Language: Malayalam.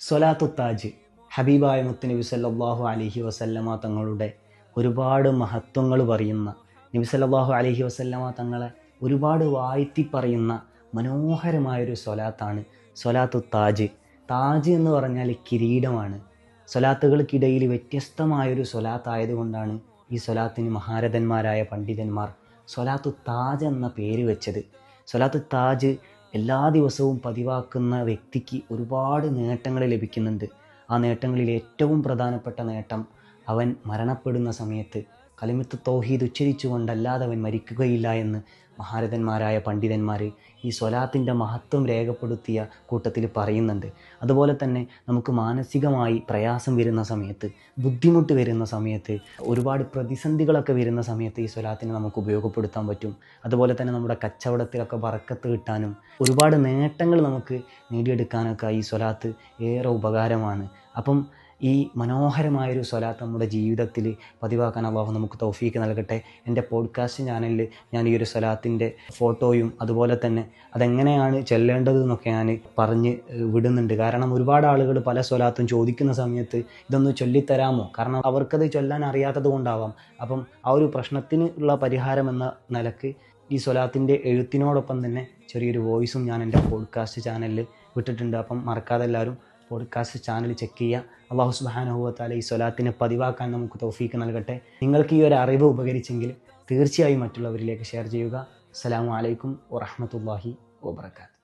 സ്വലാത്തു താജ് ഹബീബായ മുത്തുനബി സല്ലല്ലാഹു അലഹി വസല്ലമ തങ്ങളുടെ ഒരുപാട് മഹത്വങ്ങൾ പറയുന്ന നബി സല്ലല്ലാഹു അലൈഹി വസല്ലമ തങ്ങളെ ഒരുപാട് വാഴ്ത്തി പറയുന്ന മനോഹരമായൊരു സൊലാത്താണ് സൊലാത്തു താജ്. താജ് എന്ന് പറഞ്ഞാൽ കിരീടമാണ്. സൊലാത്തുകൾക്കിടയിൽ വ്യത്യസ്തമായൊരു സൊലാത്തായതുകൊണ്ടാണ് ഈ സൊലാത്തിന് മഹാരഥന്മാരായ പണ്ഡിതന്മാർ സൊലാത്തു താജ് എന്ന പേര് വെച്ചത്. സൊലാത്തു താജ് എല്ലാ ദിവസവും പതിവാക്കുന്ന വ്യക്തിക്ക് ഒരുപാട് നേട്ടങ്ങൾ ലഭിക്കുന്നുണ്ട്. ആ നേട്ടങ്ങളിൽ ഏറ്റവും പ്രധാനപ്പെട്ട നേട്ടം അവൻ മരണപ്പെടുന്ന സമയത്ത് കലിമത്ത് തൗഹീദ് ഉച്ചരിച്ചുകൊണ്ടല്ലാതെ അവൻ മരിക്കുകയില്ല എന്ന് മഹാരഥന്മാരായ പണ്ഡിതന്മാർ ഈ സ്വലാത്തിന്റെ മഹത്വം രേഖപ്പെടുത്തിയ കൂട്ടത്തിൽ പറയുന്നുണ്ട്. അതുപോലെ തന്നെ നമുക്ക് മാനസികമായി പ്രയാസം വരുന്ന സമയത്ത് ബുദ്ധിമുട്ട് വരുന്ന സമയത്ത് ഒരുപാട് പ്രതിസന്ധികളൊക്കെ വരുന്ന സമയത്ത് ഈ സ്വലാത്തിനെ നമുക്ക് ഉപയോഗപ്പെടുത്താൻ പറ്റും. അതുപോലെ തന്നെ നമ്മുടെ കച്ചവടത്തിലൊക്കെ വറക്കത്ത് കിട്ടാനും ഒരുപാട് നേട്ടങ്ങൾ നമുക്ക് നേടിയെടുക്കാനൊക്കെ ഈ സ്വലാത്ത് ഏറെ ഉപകാരമാണ്. അപ്പം ഈ മനോഹരമായൊരു സ്വലാത്ത് നമ്മുടെ ജീവിതത്തിൽ പതിവാക്കാൻ അള്ളാഹു നമുക്ക് തൗഫീക്ക് നൽകട്ടെ. എന്റെ പോഡ്കാസ്റ്റ് ചാനലിൽ ഞാൻ ഈ ഒരു സ്വലാത്തിന്റെ ഫോട്ടോയും അതുപോലെ തന്നെ അതെങ്ങനെയാണ് ചെല്ലേണ്ടത് എന്നൊക്കെ ഞാൻ പറഞ്ഞ് വിടുന്നുണ്ട്. കാരണം ഒരുപാട് ആളുകൾ പല സ്വലാത്തും ചോദിക്കുന്ന സമയത്ത് ഇതൊന്ന് ചൊല്ലിത്തരാമോ? കാരണം അവർക്കത് ചൊല്ലാൻ അറിയാത്തത് കൊണ്ടാവാം. അപ്പം ആ ഒരു പ്രശ്നത്തിന് ഉള്ള പരിഹാരം എന്ന നിലയ്ക്ക് ഈ സ്വലാത്തിന്റെ എഴുത്തിനോടൊപ്പം തന്നെ ചെറിയൊരു വോയിസും ഞാൻ എന്റെ പോഡ്കാസ്റ്റ് ചാനലിൽ വിട്ടിട്ടുണ്ട്. അപ്പം മറക്കാതെ എല്ലാവരും പോഡ്കാസ്റ്റ് ചാനൽ ചെക്ക് ചെയ്യുക. അള്ളാഹു സുബാനുഭവത്താല ഈ സ്വലാത്തിനെ പതിവാക്കാൻ നമുക്ക് തൗഫീക്ക് നൽകട്ടെ. നിങ്ങൾക്ക് ഈ ഒരു അറിവ് ഉപകരിച്ചെങ്കിൽ തീർച്ചയായും മറ്റുള്ളവരിലേക്ക് ഷെയർ ചെയ്യുക. അസ്സലാമു അലൈക്കും വറഹമത്തല്ലാഹി വബർക്കാത്ത്